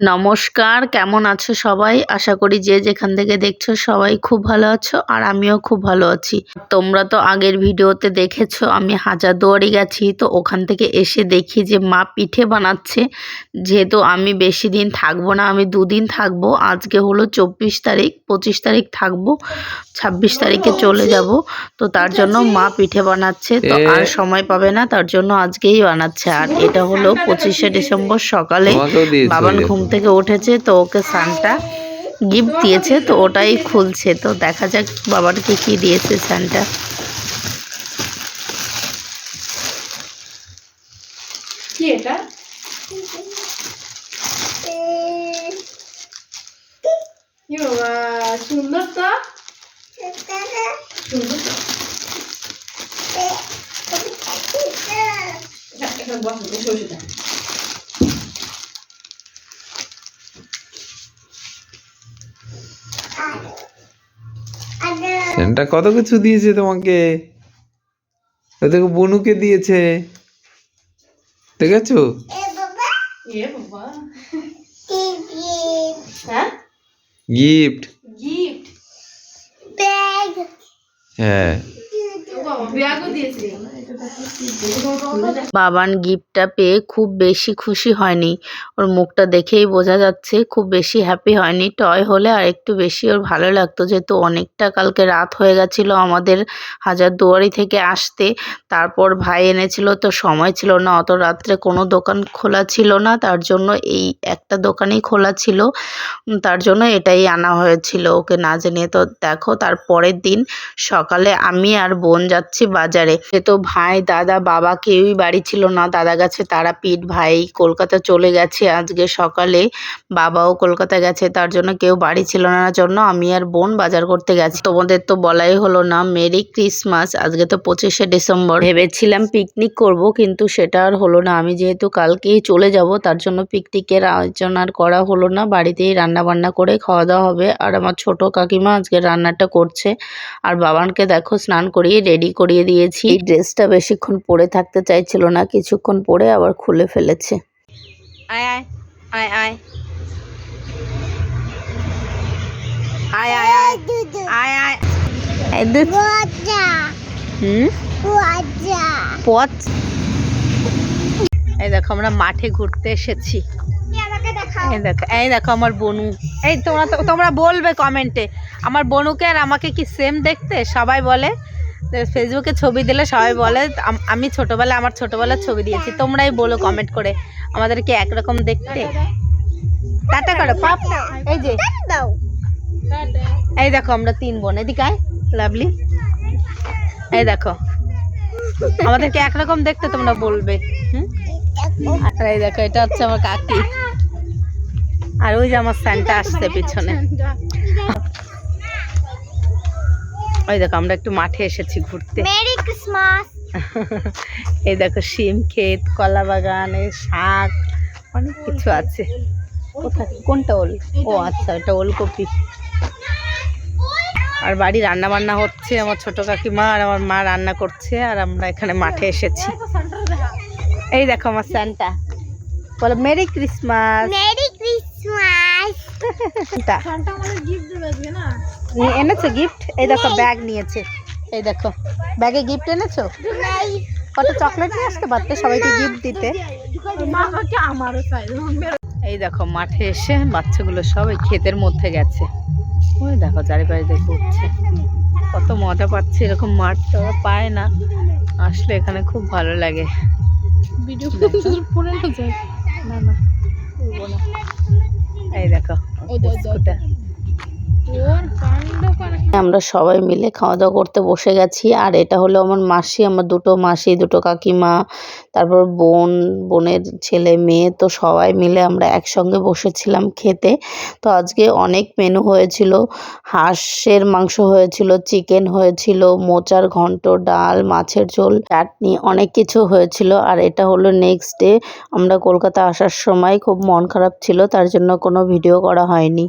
নমস্কার কেমন আছো সবাই? আশা করি যে যেখান থেকে দেখছ সবাই খুব ভালো আছো আর আমিও খুব ভালো আছি। তোমরা তো আগের ভিডিওতে দেখেছ আমি হাজারদুয়ারি গেছি তো ওখান থেকে এসে দেখি যে মা পিঠে বানাচ্ছে। যেহেতু আমি বেশি দিন থাকব না আমি দুদিন থাকব আজকে হলো চব্বিশ তারিখ পঁচিশ তারিখ থাকব ছাব্বিশ তারিখে চলে যাব। তো তার জন্য মা পিঠে বানাচ্ছে তো আর সময় পাবে না তার জন্য আজকেই বানাচ্ছে। আর এটা হলো পঁচিশে ডিসেম্বর সকালে বাবান ঘুম থেকে উঠেছে, তো ওকে সানটা গিফট দিয়েছে, তো ওটাই খুলছে। তো দেখা যাক বাবারকে কি দিয়েছে সানটা কি এটা? সুন্দর তো? এটা বসে সেন্টা কত কিছু দিয়েছে তোমাকে? দেখো বনুকে দিয়েছে। ঠিক হ্যাঁ? গিফট ব্যাগ হ্যাঁ। ব্যাগও দিয়েছে। বাবান গিফটটা পেয়ে খুব বেশি খুশি হয়নি। ওর মুখটা দেখেই বোঝা যাচ্ছে খুব বেশি হ্যাপি হয়নি। টয় হলে আর একটু বেশি ওর ভালো লাগতো, যেহেতু অনেকটা কালকে রাত হয়ে গেছিল আমাদের হাজারদুয়ারি থেকে আসতে। তারপর ভাই এনেছিল তো সময় ছিল না, অত রাত্রে কোনো দোকান খোলা ছিল না, তার জন্য এই একটা দোকানেই খোলা ছিল। তার জন্য এটাই আনা হয়েছিল। ওকে না জানিয়ে তো দেখো, তার পরের দিন সকালে আমি আর বোন যাচ্ছি বাজারে। তো ভাই দাদা, বাবা কেউই বাড়ি ছিল না, দাদা গেছে তারাপীঠ, ভাই কলকাতা চলে গেছে আজকে সকালে, বাবাও কলকাতা গেছে, তার জন্য কেউ বাড়ি ছিল না জন্য আমি আর বোন বাজার করতে গেছি। তোমাদের তো বলাই হলো না, মেরি ক্রিসমাস, আজকে তো পঁচিশে ডিসেম্বর। ভেবেছিলাম পিকনিক করব, কিন্তু সেটা আর হলো না, আমি যেহেতু কালকেই চলে যাব, তার জন্য পিকনিকের আয়োজন আর করা হলো না, বাড়িতেই রান্না বান্না করে খাওয়া দাওয়া হবে, আর আমার ছোট কাকিমা আজকে রান্নাটা করছে, আর বাবানকে দেখো স্নান করিয়ে রেডি করিয়ে দিয়েছি ড্রেসটা বেশিক্ষণ পরে থাকতে চাইছিল না কিছুক্ষণ পরে আবার খুলে ফেলেছে। আয় আয় আয় আয়। আয় আয় আয়। আয় আয়। এই হুম? পথ এই দেখো আমরা মাঠে ঘুরতে এসেছি। এই দেখো এই দেখো আমার বনু। এই তোমরা তো- তোমরা বলবে কমেন্টে। আমার বনুকে আর আমাকে কি সেম দেখতে? সবাই বলে? ফেসবুকে ছবি দিলে সবাই বলে, আমি ছোটবেলা আমার ছোটবেলার ছবি দিয়েছি, তোমরাই বলো কমেন্ট করে, আমাদেরকে একরকম দেখতে। টাটা করো, পাপ এই যে। এই দেখো আমরা তিন বোন, এদিকে আয় লাভলি এই দেখো, আমাদেরকে একরকম দেখতে তোমরা বলবে, হুম? আর এই দেখো, এটা হচ্ছে আমার কাকি। আর ওই যে আমার স্যান্টা আসছে পিছনে। ওই দেখো আমরা একটু মাঠে এসেছি ঘুরতে। Merry Christmas. এই দেখো শিম ক্ষেত কলা বাগান এই শাক অনেক কিছু আছে। কোথায়? কোনটা ওল? ও আচ্ছা এটা ওলকপি। আর বাড়ি রান্না বান্না হচ্ছে আমার ছোট কাকিমা আর আমার মা রান্না করছে আর আমরা এখানে মাঠে এসেছি। এই দেখো আমার স্যান্টা বলো মেরি ক্রিসমাস। এনেছো গিফট এই দেখো ব্যাগ নিয়েছে। এই দেখো ব্যাগে গিফট এনেছো? কত চকলেট নিয়ে আসতে পারতে সবাইকে গিফট দিতে? এই দেখো মাঠে এসে বাচ্চাগুলো সব ক্ষেতের মধ্যে গেছে। ওই দেখো চারিপাশে দেখে উঠছে কত মজা পাচ্ছে এরকম মাঠ তো ওরা পায় না। আসলে এখানে খুব ভালো লাগে। ভিডিও পড়ে না যায়। না না না। এই দেখো 我的我的 আমরা সবাই মিলে খাওয়া দাওয়া করতে বসে গেছি। আর এটা হলো আমার মাসি, আমার দুটো মাসি, দুটো কাকিমা, তারপর বোন, বোনের ছেলে, মেয়ে, তো সবাই মিলে আমরা একসঙ্গে বসেছিলাম খেতে। তো আজকে অনেক মেনু হয়েছিল। হাঁসের মাংস হয়েছিল চিকেন হয়েছিল, মোচার ঘন্ট, ডাল, মাছের ঝোল, চাটনি, অনেক কিছু হয়েছিল। আর এটা হলো নেক্সট ডে আমরা কলকাতা আসার সময় খুব মন খারাপ ছিল, তার জন্য কোনো ভিডিও করা হয়নি।